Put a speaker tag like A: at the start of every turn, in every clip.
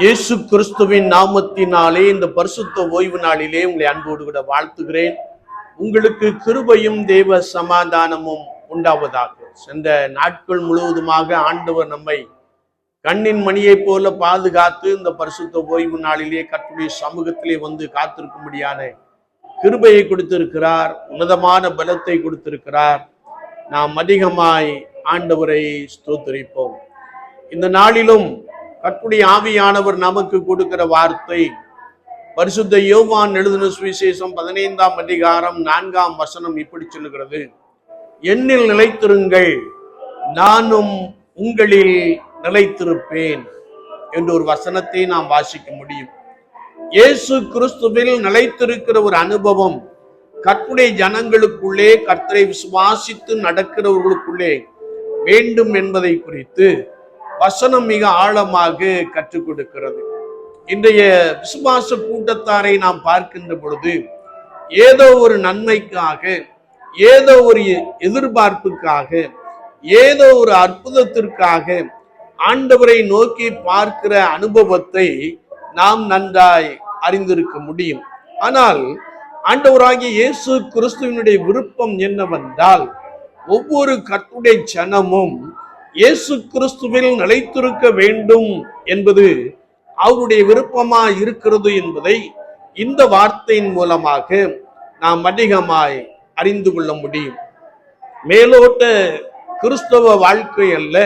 A: இயேசு கிறிஸ்துவின் நாமத்தினாலே இந்த பரிசுத்த ஓய்வு நாளிலே உங்களை அன்போடு கூட வாழ்த்துகிறேன். உங்களுக்கு கிருபையும் தேவ சமாதானமும் உண்டாவதாக. சென்ற நாட்கள் முழுவதுமாக ஆண்டவர் நம்மை கண்ணின் மணியைப் போல பாதுகாத்து இந்த பரிசுத்த ஓய்வு நாளிலே கற்றுடைய சமூகத்திலே வந்து காத்திருக்கும்படியான கிருபையை கொடுத்திருக்கிறார். உன்னதமான பலத்தை கொடுத்திருக்கிறார். நாம் அதிகமாய் ஆண்டவரை ஸ்தோத்தரிப்போம். இந்த நாளிலும் கற்புடைய ஆவியானவர் நமக்கு கொடுக்கிற வார்த்தை. பரிசுத்த யோவான் எழுதின சுவிசேஷம் பதினைந்தாம் அதிகாரம் நான்காம் வசனம் இப்படி சொல்லுகிறது. என்னில் நிலைத்திருங்கள் நானும் உங்களில் நிலைத்திருப்பேன் என்ற ஒரு வசனத்தை நாம் வாசிக்க முடியும். இயேசு கிறிஸ்துவில் நிலைத்திருக்கிற ஒரு அனுபவம் கற்புடைய ஜனங்களுக்குள்ளே கர்த்தரை விசுவாசித்து நடக்கிறவர்களுக்குள்ளே வேண்டும் என்பதை குறித்து வசனம் மிக ஆழமாக கற்றுக் கொடுக்கிறது. இன்றைய விசுவாச கூட்டத்தாரை நாம் பார்க்கின்ற பொழுது ஏதோ ஒரு நன்மைக்காக ஏதோ ஒரு எதிர்பார்ப்புக்காக ஏதோ ஒரு அற்புதத்திற்காக ஆண்டவரை நோக்கி பார்க்கிற அனுபவத்தை நாம் நன்றாய் அறிந்திருக்க முடியும். ஆனால் ஆண்டவராகிய இயேசு கிறிஸ்துவனுடைய விருப்பம் என்னவென்றால் ஒவ்வொரு கர்த்துடைய ஜனமும் இயேசு கிறிஸ்துவில் நிலைத்திருக்க வேண்டும் என்பது அவருடைய விருப்பமா இருக்கிறது என்பதை இந்த வார்த்தையின் மூலமாக நாம் அதிகமாய் அறிந்து கொள்ள முடியும். மேலோட்ட கிறிஸ்தவ வாழ்க்கை அல்ல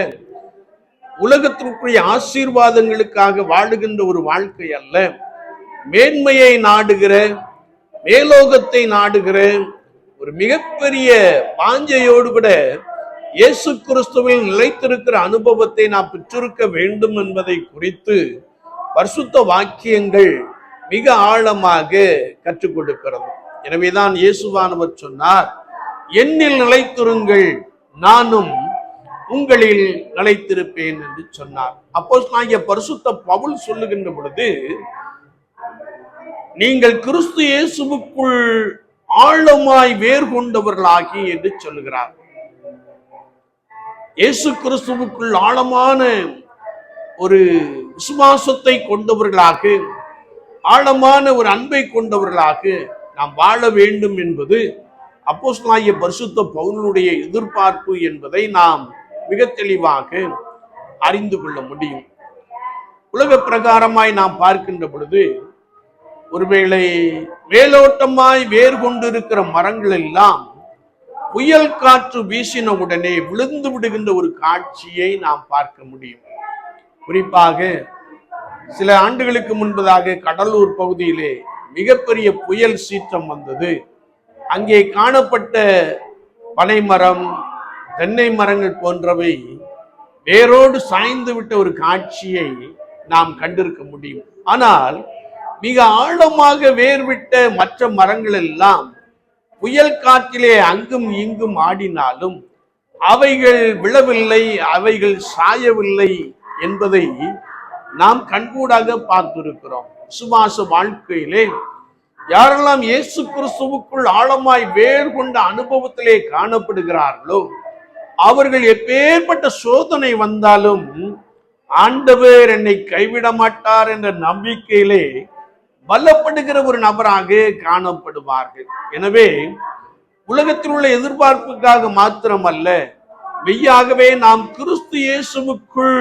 A: உலகத்திற்குரிய ஆசீர்வாதங்களுக்காக வாழுகின்ற ஒரு வாழ்க்கை அல்ல. மேன்மையை நாடுகிற மேலோகத்தை நாடுகிற ஒரு மிகப்பெரிய வாஞ்சையோடு கூட இயேசு கிறிஸ்துவில் நிலைத்திருக்கிற அனுபவத்தை நாம் பெற்றிருக்க வேண்டும் என்பதை குறித்து பரிசுத்த வாக்கியங்கள் மிக ஆழமாக கற்றுக் கொடுக்கிறது. எனவேதான் இயேசுவானவர் சொன்னார் என்னில் நிலைத்திருங்கள் நானும் உங்களில் நிலைத்திருப்பேன் என்று சொன்னார். அப்போ பரிசுத்த பவுல் சொல்லுகின்ற பொழுது நீங்கள் கிறிஸ்து இயேசுவுக்குள் ஆழமாய் வேர் கொண்டவர்களாகி என்று சொல்லுகிறார். இயேசு கிறிஸ்துவுக்குள் ஆழமான ஒரு விசுவாசத்தை கொண்டவர்களாக ஆழமான ஒரு அன்பை கொண்டவர்களாக நாம் வாழ வேண்டும் என்பது அப்போஸ்லாய பரிசுத்த பவுனுடைய எதிர்பார்ப்பு என்பதை நாம் மிக தெளிவாக அறிந்து கொள்ள முடியும். உலக பிரகாரமாய் நாம் பார்க்கின்ற பொழுது ஒருவேளை மேலோட்டமாய் வேர் கொண்டிருக்கிற மரங்கள் எல்லாம் புயல் காற்று வீசின உடனே விழுந்து விடுகின்ற ஒரு காட்சியை நாம் பார்க்க முடியும். குறிப்பாக சில ஆண்டுகளுக்கு முன்பதாக கடலூர் பகுதியிலே மிகப்பெரிய புயல் சீற்றம் வந்தது. அங்கே காணப்பட்ட பனைமரம் தென்னை மரங்கள் போன்றவை வேரோடு சாய்ந்து விட்ட ஒரு காட்சியை நாம் கண்டிருக்க முடியும். ஆனால் மிக ஆழமாக வேர்விட்ட மற்ற மரங்கள் எல்லாம் புயல் காற்றிலே அங்கும் இங்கும் ஆடினாலும் அவைகள் விழவில்லை அவைகள் சாயவில்லை என்பதை நாம் கண்கூடாக பார்த்திருக்கிறோம். சுவாச வாழ்க்கையிலே யாரெல்லாம் இயேசு கிறிஸ்துவுக்குள் ஆழமாய் வேர் கொண்ட அனுபவத்திலே காணப்படுகிறார்களோ அவர்கள் எப்பேற்பட்ட சோதனை வந்தாலும் ஆண்டவர் என்னை கைவிட மாட்டார் என்ற நம்பிக்கையிலே வல்லப்படுகிற ஒரு நபராக காணப்படுவார்கள். எனவே உலகத்தில் உள்ள எதிர்பார்ப்புக்காக மாத்திரமல்ல மெய்யாகவே நாம் கிறிஸ்து இயேசுவுக்குள்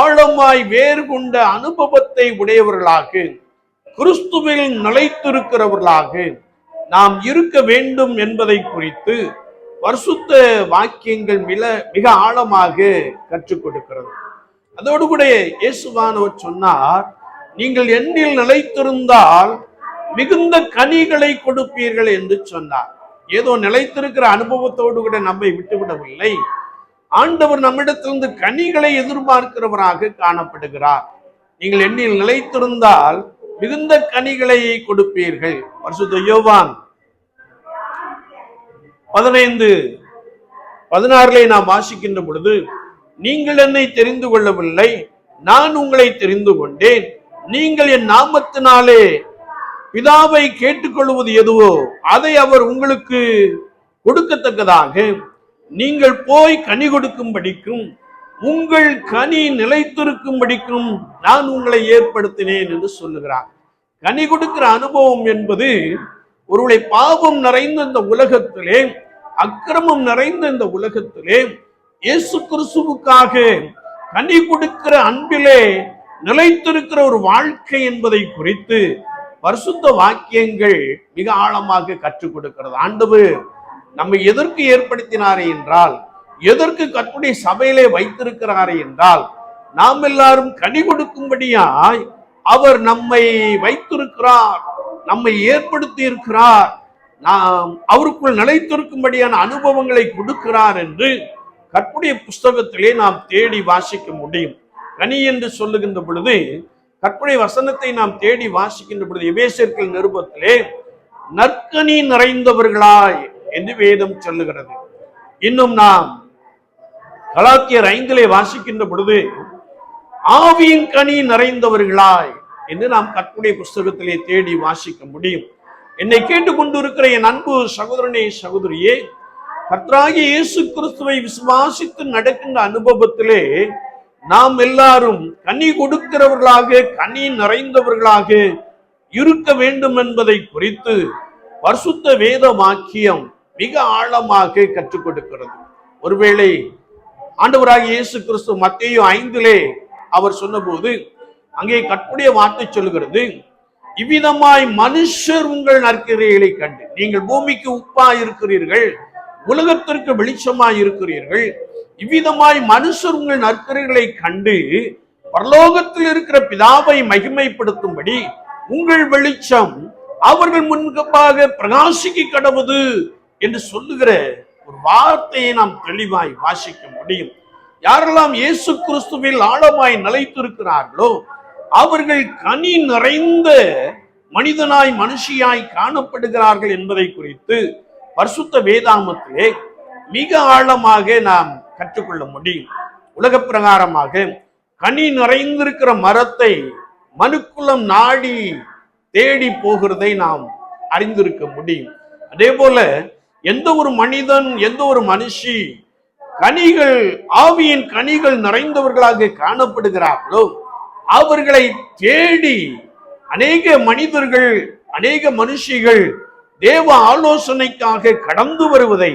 A: ஆழமாய் வேறு கொண்ட அனுபவத்தை உடையவர்களாக கிறிஸ்துவில் நிலைத்திருக்கிறவர்களாக நாம் இருக்க வேண்டும் என்பதை குறித்து வருஷத்த வாக்கியங்கள் மிக மிக ஆழமாக கற்றுக் கொடுக்கிறது. அதோடு கூட இயேசுவானவர் சொன்னார் நீங்கள் எண்ணில் நிலைத்திருந்தால் மிகுந்த கனிகளை கொடுப்பீர்கள் என்று சொன்னார். ஏதோ நிலைத்திருக்கிற அனுபவத்தோடு கூட நம்மை விட்டுவிடவில்லை. ஆண்டவர் நம்மிடத்திலிருந்து கனிகளை எதிர்பார்க்கிறவராக காணப்படுகிறார். நீங்கள் எண்ணில் நிலைத்திருந்தால் மிகுந்த கனிகளை கொடுப்பீர்கள். பரிசுத்த யோவான் பதினைந்து பதினாறுல நாம் வாசிக்கின்ற பொழுது நீங்கள் என்னை தெரிந்து கொள்ளவில்லை நான் உங்களை தெரிந்து கொண்டேன். நீங்கள் என் நாமத்தினாலே பிதாவை கேட்டுக்கொள்வது எதுவோ அதை அவர் உங்களுக்கு கொடுக்கத்தக்கதாக. நீங்கள் போய் கனி கொடுக்கும்படிக்கும் உங்கள் கனி நிலைத்திருக்கும்படிக்கும் நான் உங்களை ஏற்படுத்தினேன் என்று சொல்லுகிறார். கனி கொடுக்கிற அனுபவம் என்பது ஒருவளை பாவம் நிறைந்த இந்த உலகத்திலே அக்கிரமம் நிறைந்த இந்த உலகத்திலே இயேசு கிறிஸ்துவுக்காக கனி கொடுக்கிற அன்பிலே நிலைத்திருக்கிற ஒரு வாழ்க்கை என்பதை குறித்து பரிசுத்த வாக்கியங்கள் மிக ஆழமாக கற்றுக் கொடுக்கிறது. ஆண்டவர் நம்மை எதற்கு ஏற்படுத்தினாரே என்றால் எதற்கு கற்புடைய சபையிலே வைத்திருக்கிறாரே என்றால் நாம் எல்லாரும் கனி கொடுக்கும்படியாய் அவர் நம்மை வைத்திருக்கிறார் நம்மை ஏற்படுத்தி இருக்கிறார் நாம் அவருக்குள் நிலைத்திருக்கும்படியான அனுபவங்களை கொடுக்கிறார் என்று கற்புடைய புஸ்தகத்திலே நாம் தேடி வாசிக்க முடியும். கனி என்று சொல்லுகின்ற பொழுது கற்பனை வசனத்தை நாம் தேடி வாசிக்கின்ற பொழுது எபேசியர்கள் நிருபத்திலே நற்கனி நிறைந்தவர்களாய் என்று வேதம் சொல்லுகிறது. இன்னும் நாம் கலாத்தியர் ஐந்திலே வாசிக்கின்ற பொழுது ஆவியின் கனி நிறைந்தவர்களாய் என்று நாம் கற்புடைய புஸ்தகத்திலே தேடி வாசிக்க முடியும். என்னை கேட்டுக்கொண்டிருக்கிற என் அன்பு சகோதரனே சகோதரியே கர்த்தராகிய இயேசு கிறிஸ்துவை விசுவாசித்து நடக்கின்ற அனுபவத்திலே நாம் எல்லாரும் கனி கொடுக்கிறவர்களாக கனி நிறைந்தவர்களாக இருக்க வேண்டும் என்பதை குறித்து பரிசுத்த வேத வாக்கியம் மிக ஆழமாக கற்றுக் கொடுக்கிறது. ஒருவேளை ஆண்டவராக இயேசு கிறிஸ்து மத்தியும் ஐந்திலே அவர் சொன்னபோது அங்கே கற்புடைய வார்த்தை சொல்லுகிறது இவ்விதமாய் மனுஷர் உங்கள் நற்கிரைகளை கண்டு நீங்கள் பூமிக்கு உப்பா இருக்கிறீர்கள் உலகத்திற்கு வெளிச்சமாய் இருக்கிறீர்கள் இவ்விதமாய் மனுஷர் உங்கள் நற்கரைகளை கண்டு பரலோகத்தில் இருக்கிற பிதாவை மகிமைப்படுத்தும்படி உங்கள் வெளிச்சம் அவர்கள் முன்பாக பிரகாசிக்க கடவுது என்று சொல்லுகிற ஒரு வார்த்தையை நாம் தெளிவாய் வாசிக்க முடியும். யாரெல்லாம் இயேசு கிறிஸ்துவில் ஆழமாய் நிலைத்திருக்கிறார்களோ அவர்கள் கனி நிறைந்த மனிதனாய் மனுஷியாய் காணப்படுகிறார்கள் என்பதை குறித்து பரிசுத்த வேதாமத்திலே மிக ஆழமாக நாம் கற்றுக்கொள்ள முடியும். உலக பிரகாரமாக கனி நிறைந்திருக்கிற மரத்தை மனுக்குளம் நாடி தேடி போகிறதை நாம் அறிந்திருக்க முடியும். அதே போல எந்த ஒரு மனிதன் எந்த ஒரு மனுஷி கனிகள் ஆவியின் கனிகள் நிறைந்தவர்களாக காணப்படுகிறார்களோ அவர்களை தேடி அநேக மனிதர்கள் அநேக மனுஷிகள் தேவ ஆலோசனைக்காக கடந்து வருவதை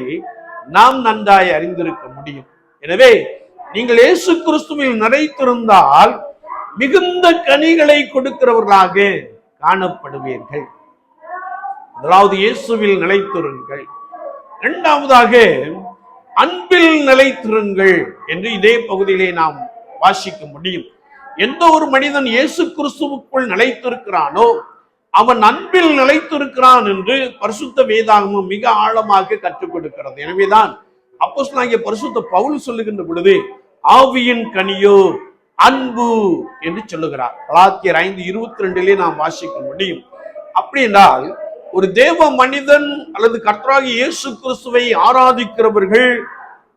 A: நாம் நன்றாய் அறிந்திருக்க முடியும். எனவே நீங்கள் இயேசு கிறிஸ்துவில் நிறைத்திருந்தால் மிகுந்த கனிகளை கொடுக்கிறவர்களாக காணப்படுவீர்கள். முதலாவது இயேசுவில் நிலைத்திருங்கள். இரண்டாவதாக அன்பில் நிலைத்திருங்கள் என்று இதே பகுதியிலே நாம் வாசிக்க முடியும். எந்த ஒரு மனிதன் இயேசு கிறிஸ்துவுக்குள் நிலைத்திருக்கிறானோ அவன் அன்பில் நிலைத்திருக்கிறான் என்று பரிசுத்த வேதாகமும் மிக ஆழமாக கற்றுக் கொடுக்கிறது. எனவேதான் அப்போஸ்தலனாகிய பரிசுத்த பவுல் சொல்லுகின்ற பொழுது ஆவியின் கனியோ அன்பு என்று சொல்லுகிறார். கலாத்தியர் ஐந்து இருபத்தி ரெண்டிலே நாம் வாசிக்க முடியும். அப்படி என்றால் ஒரு தேவ மனிதன் அல்லது கர்த்தராகி இயேசு கிறிஸ்துவை ஆராதிக்கிறவர்கள்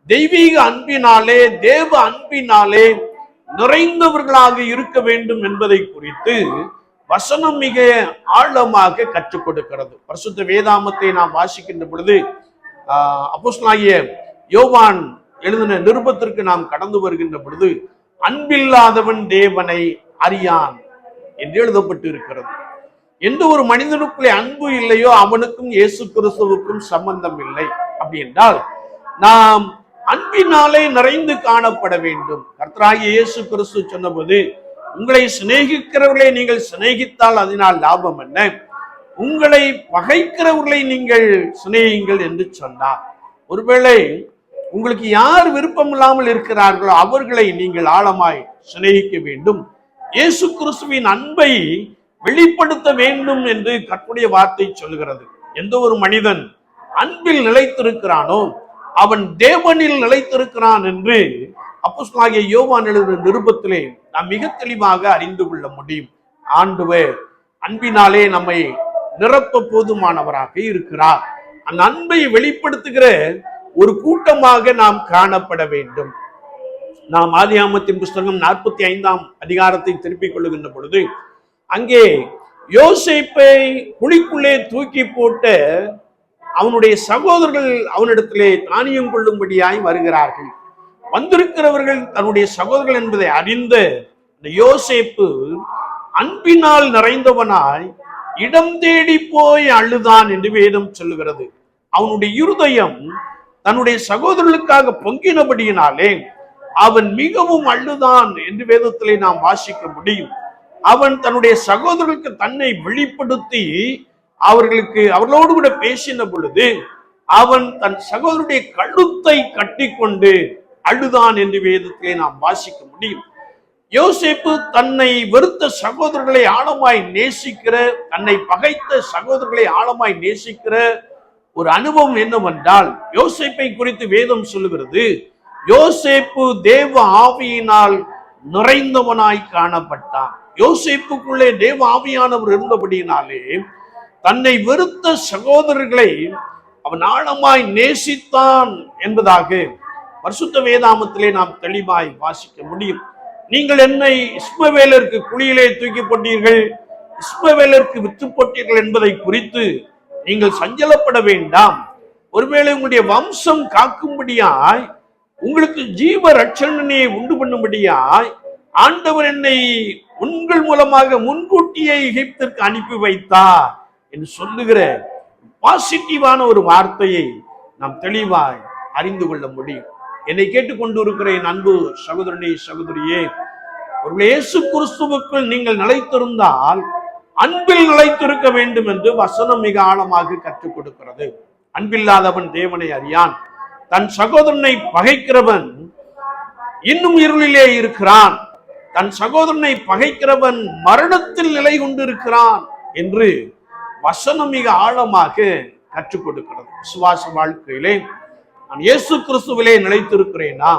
A: தெய்வீக அன்பினாலே தேவ அன்பினாலே நிறைந்தவர்களாக இருக்க வேண்டும் என்பதை குறித்து வசனம் மிக ஆழமாக கற்றுக் கொடுக்கிறது. பரிசுத்த வேதாமத்தை நாம் வாசிக்கின்ற பொழுது அப்போஸ்லாகிய யோவான் எழுதின நிருபத்திற்கு நாம் கடந்து வருகின்ற பொழுது அன்பில்லாதவன் தேவனை அறியான் என்று எழுதப்பட்டு இருக்கிறது எந்த ஒரு மனிதனுக்குள்ளே அன்பு இல்லையோ அவனுக்கும் இயேசு கிறிஸ்துவுக்கும் சம்பந்தம் இல்லை. அப்படி என்றால் நாம் அன்பினாலே நிறைந்து காணப்பட வேண்டும். கர்த்தராகிய இயேசு கிறிஸ்து சொன்னபோது உங்களை சிநேகிக்கிறவர்களை நீங்கள் சிநேகித்தால் அதனால் லாபம் என்ன? உங்களை பகைக்கிறவர்களை நீங்கள் சிநேகிங்கள் என்று சொன்னார். ஒருவேளை உங்களுக்கு யார் விருப்பம் இல்லாமல் இருக்கிறார்களோ அவர்களை நீங்கள் ஆழமாய் சிநேகிக்க வேண்டும். இயேசு கிறிஸ்துவின் அன்பை வெளிப்படுத்த வேண்டும் என்று கற்புடைய வார்த்தை சொல்கிறது எந்த ஒரு மனிதன் அன்பில் நிலைத்திருக்கிறானோ அவன் தேவனில் நிலைத்திருக்கிறான் என்று அப்போஸ்தலனாகிய யோவான் எழுதின நிருபத்திலே நாம் மிக தெளிவாக அறிந்து கொள்ள முடியும். ஆண்டவர் அன்பினாலே நம்மை நிரப்ப போதுமானவராக இருக்கிறார். அந்த அன்பை வெளிப்படுத்துகிற ஒரு கூட்டமாக நாம் காணப்பட வேண்டும். நாம் ஆதியாமத்தின் புஸ்தகம் நாற்பத்தி ஐந்தாம் அதிகாரத்தை திருப்பிக் கொள்ளுகின்ற பொழுது அங்கே யோசேப்பை குழிக்குள்ளே தூக்கி போட்டு அவனுடைய சகோதரர்கள் அவனிடத்திலே தானியம் கொள்ளும்படியாய் வருகிறார்கள். வந்திருக்கிறவர்கள் தன்னுடைய சகோதரர்கள் என்பதை அறிந்த இந்த யோசேப்பு அன்பினால் நிறைந்தவனாய் இடம் தேடி போய் அழுதான் என்று வேதம் சொல்லுகிறது. அவனுடைய இருதயம் தன்னுடைய சகோதரர்களுக்காக பொங்கினபடியினாலே அவன் மிகவும் அழுதான் என்று வேதத்திலே நாம் வாசிக்க முடியும். அவன் தன்னுடைய சகோதரர்களுக்கு தன்னை வெளிப்படுத்தி அவர்களுக்கு அவர்களோடு கூட பேசின பொழுது அவன் தன் சகோதரருடைய கழுத்தை கட்டிக்கொண்டு அழுதான் என்று வேதத்திலே நாம் வாசிக்க முடியும். யோசேப்பு தன்னை வெறுத்த சகோதரர்களை ஆழமாய் நேசிக்கிற தன்னை பகைத்த சகோதரர்களை ஆழமாய் நேசிக்கிற ஒரு அனுபவம் என்னவென்றால் யோசேப்பை குறித்து வேதம் சொல்லுகிறது. யோசேப்பு தேவ ஆவியினால் நிறைந்தவனாய் காணப்பட்டான். யோசேப்புக்குள்ளே தேவ ஆவியானவர் இருந்தபடியினாலே தன்னை வெறுத்த சகோதரர்களை அவன் ஆழமாய் நேசித்தான் என்பதாக பரிசுத்த வேதாமத்திலே நாம் தெளிவாய் வாசிக்க முடியும். நீங்கள் என்னை இஸ்மவேலருக்கு குழியிலே தூக்கி போட்டீர்கள் இஸ்மவேலருக்கு விற்று போட்டீர்கள் என்பதை குறித்து நீங்கள் சஞ்சலப்பட வேண்டாம். ஒருவேளை உங்களுடைய வம்சம் காக்கும்படியாய் உங்களுக்கு ஜீவ ரட்சணையை உண்டு பண்ணும்படியாய் ஆண்டவர் என்னை உங்கள் மூலமாக முன்கூட்டியே எகிப்திற்கு அனுப்பி வைத்தார் என்று சொல்லுகிற பாசிட்டிவான ஒரு வார்த்தையை நாம் தெளிவாய் அறிந்து கொள்ள முடியும். என்னை கேட்டுக்கொண்டு இருக்கிற என் அன்பு சகோதரனே சகோதரியே ஒரு இயேசு கிறிஸ்துவுக்குள் நீங்கள் நிலைத்திருந்தால் அன்பில் நிலைத்திருக்க வேண்டும் என்று வசனம் மிக ஆழமாக கற்றுக் கொடுக்கிறது. அன்பில்லாதவன் தேவனை அறியான். தன் சகோதரனை பகைக்கிறவன் இன்னும் இருளிலே இருக்கிறான். தன் சகோதரனை பகைக்கிறவன் மரணத்தில் நிலை கொண்டிருக்கிறான் என்று வசனம் மிக ஆழமாக கற்றுக் கொடுக்கிறது. விசுவாச வாழ்க்கையிலே நான் இயேசு கிறிஸ்துவிலே நிலைத்திருக்கிறேனா?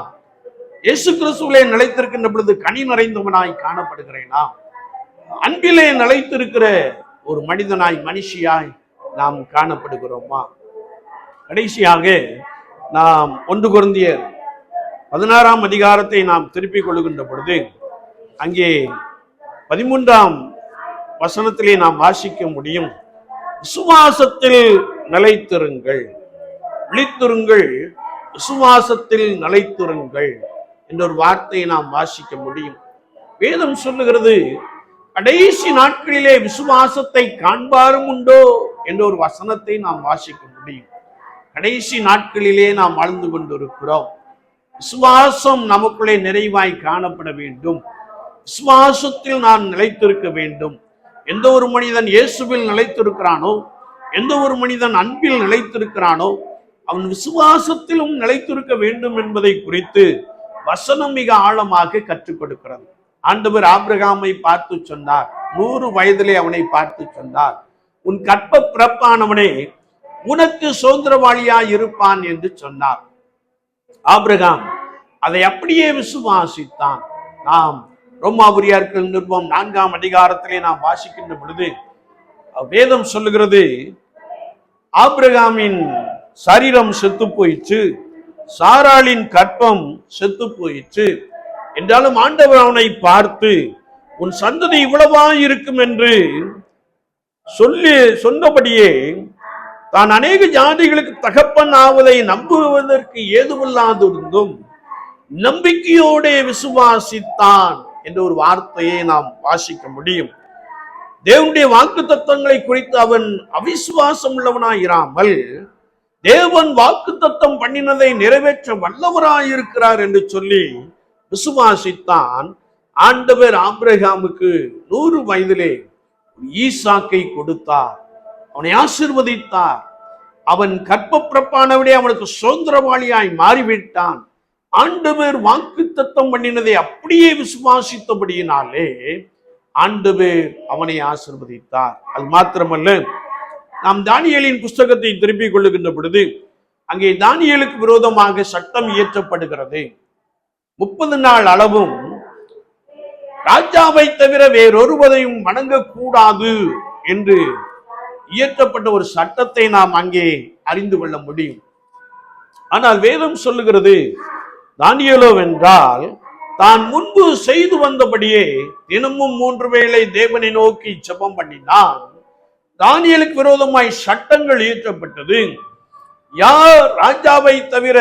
A: இயேசு கிறிஸ்துவிலே நிலைத்திருக்கின்ற பொழுது கனி நிறைந்தவனாய் காணப்படுகிறேனா? அன்பிலே நிலைத்திருக்கிற ஒரு மனிதனாய் மனுஷியாய் நாம் காணப்படுகிறோமா? கடைசியாக நாம் ஒன்று குருந்தியர் பதினாறாம் அதிகாரத்தை நாம் திருப்பிக் கொள்ளுகின்ற பொழுது அங்கே பதிமூன்றாம் வசனத்திலே நாம் வாசிக்க முடியும். விசுவாசத்தில் நிலைத்திருங்கள். விழித்திருங்கள். விசுவாசத்தில் நிலைத்திருங்கள். என்ற ஒரு வார்த்தையை நாம் வாசிக்க முடியும். வேதம் சொல்லுகிறது கடைசி நாட்களிலே விசுவாசத்தை காண்பாரும் உண்டோ என்ற ஒரு வசனத்தை நாம் வாசிக்க முடியும். கடைசி நாட்களிலே நாம் வாழ்ந்து கொண்டிருக்கிறோம். விசுவாசம் நமக்குள்ளே நிறைவாய் காணப்பட வேண்டும். விசுவாசத்தில் நான் நிலைத்திருக்க வேண்டும். எந்த ஒரு மனிதன் இயேசுவில் நிலைத்திருக்கிறானோ எந்த ஒரு மனிதன் அன்பில் நிலைத்திருக்கிறானோ அவன் விசுவாசத்திலும் நிலைத்திருக்க வேண்டும் என்பதை குறித்து வசனம் மிக ஆழமாக கற்றுக் கொடுக்கிறது. ஆண்டவர் ஆபிரகாமை பார்த்து சொன்னார். நூறு வயதிலே அவனை பார்த்து சொன்னார். உன் கற்ப பிறப்பானவனே உனக்கு சுதந்திரவாளியா இருப்பான் என்று சொன்னார். ஆபிரகாம் அதை அப்படியே விசுவாசித்தான். நாம் ரோமாபுரியார்கள் நிறுவம் நான்காம் அதிகாரத்திலே நாம் வாசிக்கின்ற பொழுது வேதம் சொல்லுகிறது ஆபிரகாமின் சரீரம் செத்து போயிற்று சாராளின் கற்பம் செத்து போயிற்று. என்றாலும் ஆண்டவர் அவனை பார்த்து உன் சந்ததி இவ்வளவா இருக்கும் என்று சொல்லி சொன்னபடியே தான் அநேக ஜாதிகளுக்கு தகப்பன் ஆவதை நம்புவதற்கு ஏதுமில்லாதிருந்தும் நம்பிக்கையோடே விசுவாசித்தான் என்ற ஒரு வார்த்தையை நாம் வாசிக்க முடியும். தேவனுடைய வாக்கு தத்தங்களை குறித்து அவன் அவிசுவாசம் உள்ளவனாயிராமல் தேவன் வாக்கு தத்தம் பண்ணினதை நிறைவேற்ற வல்லவராயிருக்கிறார் என்று சொல்லி விசுவாசித்தான். ஆண்டவர் ஆப்ரஹாமுக்கு நூறு வயதிலே ஈசாக்கை கொடுத்தார். அவனை ஆசிர்வதித்தார். அவன் கற்ப பிறப்பானவனே அவனுக்கு சுதந்திரவாளியாய் மாறிவிட்டான். ஆண்டவர் வாக்கு தத்தம் பண்ணினதை அப்படியே விசுவாசித்தபடியினாலே ஆண்டவர் அவனை ஆசிர்வதித்தார். அது மாத்திரமல்ல நாம் தானியலின் புஸ்தகத்தை திருப்பிக் கொள்ளுகின்ற பொழுது அங்கே தானியலுக்கு விரோதமாக சட்டம் இயற்றப்படுகிறது. முப்பது நாள் அளவும் ராஜாவை தவிர வேறொருவரையும் வணங்கக்கூடாது என்று இயற்றப்பட்ட ஒரு சட்டத்தை நாம் அங்கே அறிந்து கொள்ள முடியும். ஆனால் வேதம் சொல்லுகிறது தானியலோ வென்றால் தான் முன்பு செய்து வந்தபடியே தினமும் மூன்று வேளை தேவனை நோக்கி ஜெபம் பண்ணினான். தானியலுக்கு விரோதமாய் சட்டங்கள் இயற்றப்பட்டது. யார் ராஜாவை தவிர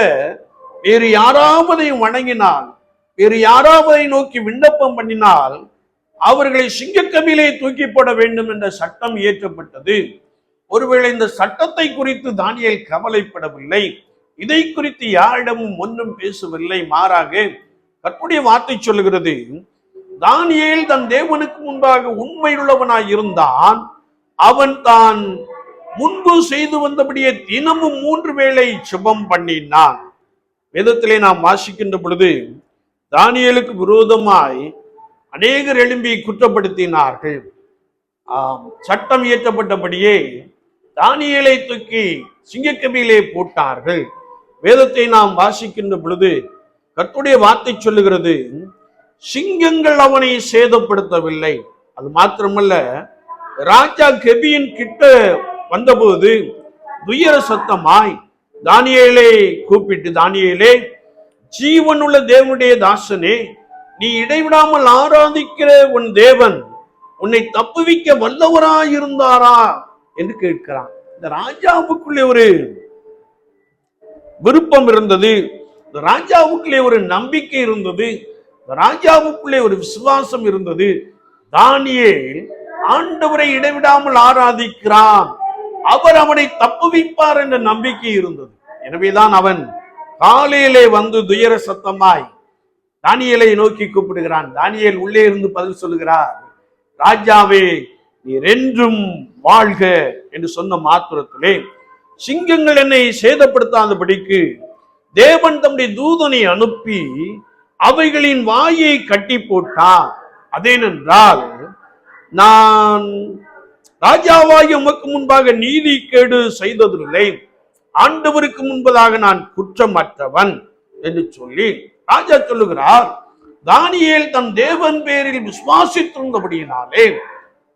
A: வேறு யாராவதை வணங்கினால் வேறு யாராவதை நோக்கி விண்ணப்பம் பண்ணினால் அவர்களை சிங்கக்கமிலே தூக்கி போட வேண்டும் என்ற சட்டம் இயற்றப்பட்டது. ஒருவேளை இந்த சட்டத்தை குறித்து தானியல் கவலைப்படவில்லை. இதை குறித்து யாரிடமும் ஒன்றும் பேசவில்லை. மாறாக கற்புடைய வார்த்தை சொல்லுகிறது தானியல் தன் தேவனுக்கு முன்பாக உண்மையுள்ளவனாய் இருந்தான். அவன் தான் முன்பு செய்து வந்தபடியே தினமும் மூன்று வேளை சுபம் பண்ணினான். வேதத்திலே நாம் வாசிக்கின்ற பொழுது தானியலுக்கு விரோதமாய் அநேகர் எழும்பி குற்றப்படுத்தினார்கள். சட்டம் இயற்றப்பட்டபடியே தானியலை தூக்கி சிங்கக்கபியிலே போட்டார்கள். வேதத்தை நாம் வாசிக்கின்ற பொழுது கத்துடைய வார்த்தை சொல்லுகிறது சிங்கங்கள் அவனை சேதப்படுத்தவில்லை. அது மாத்திரமல்ல ராஜா கெபியின் கிட்ட வந்தபோது துயர சத்தமாய் தானியலை கூப்பிட்டு தானியேலே ஜீவனுள்ள தேவனுடைய தாசனே நீ இடைவிடாமல் ஆராதிக்கிற உன் தேவன் உன்னை தப்புவிக்க வல்லவராயிருந்தாரா? என்று கேட்கிறான். இந்த ராஜாவுக்குள்ளே ஒரு விருப்பம் இருந்தது. ராஜாவுக்குள்ளே ஒரு நம்பிக்கை இருந்தது. ராஜாவுக்குள்ளே ஒரு விசுவாசம் இருந்தது. தானியே ஆண்டவரை இடைவிடாமல் ஆராதிக்கிறான். அவர் அவனை தப்புவிப்பார் என்ற நம்பிக்கை இருந்தது. எனவேதான் அவன் காலையிலே வந்து துயர சத்தமாய் தானியலை நோக்கி கூப்பிடுகிறான். தானியல் உள்ளே இருந்து பதில் சொல்லுகிறார் ராஜாவே நீர் என்றும் வாழ்க என்று சொன்ன மாத்திரத்திலே சிங்கங்கள் என்னை சேதப்படுத்தாதபடிக்கு தேவன் தம்முடைய தூதனை அனுப்பி அவைகளின் வாயை கட்டி போட்டார். அதேனென்றால் நான் ராஜாவாகி உமக்கு முன்பாக நீதி கேடு செய்ததில்லை. ஆண்டவருக்கு முன்பதாக நான் குற்றமற்றவன் என்று சொல்லி ராஜா சொல்லுகிறார். தானியேல் தன் தேவன் பேரில் விசுவாசித்திருந்தபடியினாலே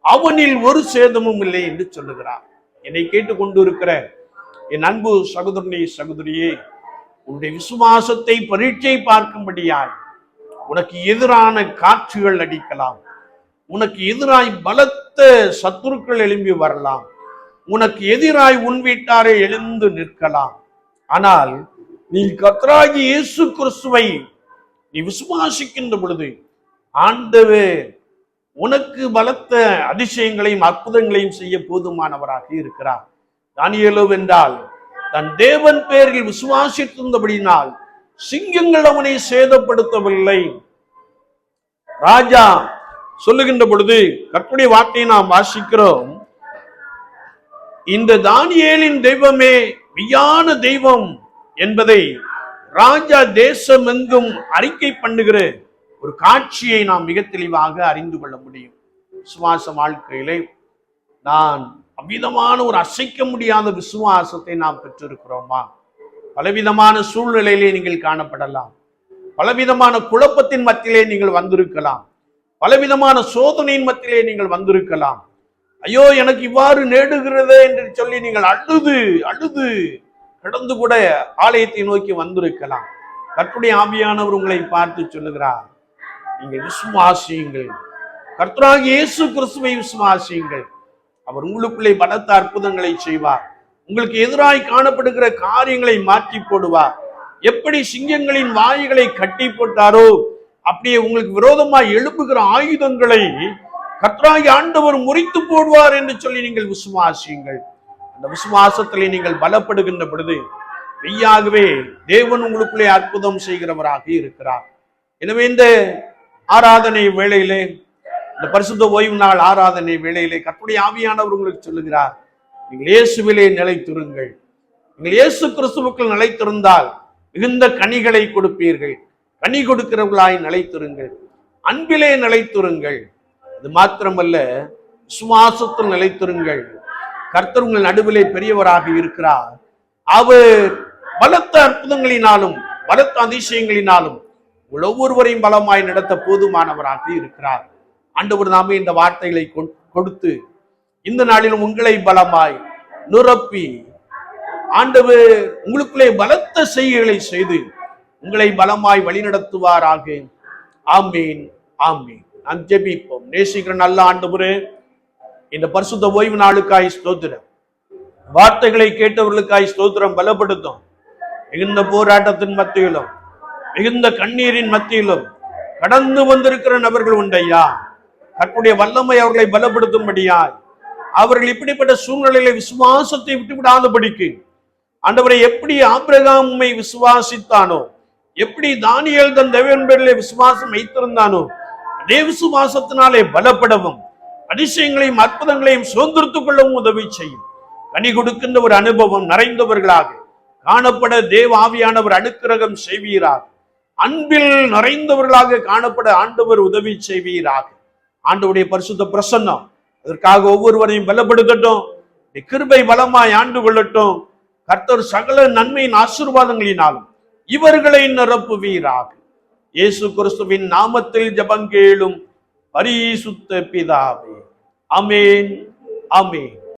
A: அவனில் ஒரு சேதமும் இல்லை என்று சொல்லுகிறார். என்னை கேட்டுக்கொண்டு இருக்கிற என் அன்பு சகோதரனே சகோதரியே உன்னுடைய விசுவாசத்தை பரீட்சை பார்க்கும்படியாய் உனக்கு எதிரான காற்றுகள் அடிக்கலாம். உனக்கு எதிராய் பலத்த சத்துருக்கள் எழும்பி வரலாம். உனக்கு எதிராய் உன் வீட்டாரை எழுந்து நிற்கலாம். ஆனால் நீ கத்ராகி இயேசு கிறிஸ்துவை நீ விசுவாசிக்கின்ற பொழுது ஆண்டவே உனக்கு பலத்த அதிசயங்களையும் அற்புதங்களையும் செய்ய போதுமானவராக இருக்கிறார். தானியலோ என்றால் தன் தேவன் பேரில் விசுவாசித்திருந்தபடியினால் சிங்கங்கள் அவனை சேதப்படுத்தவில்லை. ராஜா சொல்லுகின்ற பொழுது கற்புடைய வார்த்தையை நாம் வாசிக்கிறோம். இந்த தானியேலின் தெய்வமே மெய்யான தெய்வம் என்பதை ராஜா தேசமெங்கும் அறிக்கை பண்ணுகிற ஒரு காட்சியை நாம் மிக தெளிவாக அறிந்து கொள்ள முடியும். விசுவாச வாழ்க்கையிலே நான் அவ்விதமான ஒரு அசைக்க முடியாத விசுவாசத்தை நாம் பெற்றிருக்கிறோமா? பலவிதமான சூழ்நிலையிலே நீங்கள் காணப்படலாம். பலவிதமான குழப்பத்தின் மத்தியிலே நீங்கள் வந்திருக்கலாம். பலவிதமான சோதனையின் மத்தியிலே நீங்கள் வந்திருக்கலாம். ஐயோ எனக்கு இவ்வாறு நேடுகிறதே என்று சொல்லி நீங்கள் அழுது அழுது கடந்து கூட ஆலயத்தை நோக்கி வந்திருக்கலாம். கர்த்தருடைய ஆவியானவர் உங்களை பார்த்து சொல்லுகிறார். நீங்கள் விசுவாசியுங்கள். கர்த்தராக இயேசு கிறிஸ்துவை விசுவாசியுங்கள். அவர் உங்களுக்குள்ளே பலத்த அற்புதங்களை செய்வார். உங்களுக்கு எதிராய் காணப்படுகிற காரியங்களை மாற்றி போடுவார். எப்படி சிங்கங்களின் வாய்களை கட்டி போட்டாரோ அப்படியே உங்களுக்கு விரோதமாக எழுப்புகிற ஆயுதங்களை கர்த்தராகி ஆண்டவர் முறித்து போடுவார் என்று சொல்லி நீங்கள் விசுவாசியுங்கள். அந்த விசுவாசத்திலே நீங்கள் பலப்படுகின்ற பொழுது மெய்யாகவே தேவன் உங்களுக்குள்ளே அற்புதம் செய்கிறவராக இருக்கிறார். எனவே இந்த ஆராதனை வேளையிலே இந்த பரிசுத்த ஓய்வு நாள் ஆராதனை வேளையிலே கர்த்தருடைய ஆவியானவர் உங்களுக்கு சொல்லுகிறார் நீங்கள் இயேசுவிலே நிலைத்திருங்கள். நீங்கள் இயேசு கிறிஸ்துவுக்குள் நிலைத்திருந்தால் மிகுந்த கனிகளை கொடுப்பீர்கள். கனி கொடுக்கிறவர்களாய் நிலைத்திருங்கள். அன்பிலே நிலைத்திருங்கள். இது மாத்திரமல்ல விசுவாசத்தில் நிலைத்திருங்கள். கர்த்தர் உங்கள் நடுவிலே பெரியவராக இருக்கிறார். அவர் பலத்த அற்புதங்களினாலும் பலத்த அதிசயங்களினாலும் உங்கள் ஒவ்வொருவரையும் பலமாய் நடத்த போதுமானவராக இருக்கிறார். ஆண்டவர் நாமே இந்த வார்த்தைகளை கொடுத்து இந்த நாளிலும் உங்களை பலமாய் நிரப்பி ஆண்டவர் உங்களுக்குள்ளே பலத்த செய்திகளை செய்து உங்களை பலமாய் வழிநடத்துவாராக. ஆமீன் ஆமீன். நாம் ஜெபிப்போம். நேசிக்கிற நல்ல ஆண்டவரு இந்த பரிசுத்த ஓய்வு நாளுக்காய் ஸ்தோத்திரம். வார்த்தைகளை கேட்டவர்களுக்காய் ஸ்தோத்திரம் பலப்படுத்தும். மிகுந்த போராட்டத்தின் மத்தியிலும் மிகுந்த கண்ணீரின் மத்தியிலும் கடந்து வந்திருக்கிற நபர்கள் உண்டையா கற்புடைய வல்லமை அவர்களை பலப்படுத்தும்படியாய் அவர்கள் இப்படிப்பட்ட சூழ்நிலையில விசுவாசத்தை விட்டு விடாதபடிக்கு ஆண்டவரை எப்படி ஆபிரகாமை விசுவாசித்தானோ எப்படி தானியல் தன் தேவன் பேரிலே விசுவாசம் வைத்திருந்தானோ அதே விசுவாசத்தினாலே பலப்படவும் அதிசயங்களையும் அற்புதங்களையும் சுதந்திரத்துக் கொள்ளவும் உதவி செய்யும். கனி கொடுக்கின்ற ஒரு அனுபவம் நிறைந்தவர்களாக காணப்பட தேவ ஆவியானவர் அனுக்கிரகம் செய்வீராக. அன்பில் நிறைந்தவர்களாக காணப்பட ஆண்டவர் உதவி செய்வீராக. ஆண்டவருடைய பரிசுத்த பிரசன்னம் அதற்காக ஒவ்வொருவரையும் பலப்படுத்தட்டும் கிருபை பலமாய் ஆண்டு கொள்ளட்டும். கர்த்தர் சகல நன்மையின் ஆசீர்வாதங்களினாலும் இவர்களை நிரப்புவீராக. இயேசு கிறிஸ்துவின் நாமத்தில் ஜபங்கேளும் பரிசுத்த பிதாவே. அமேன் அமேன்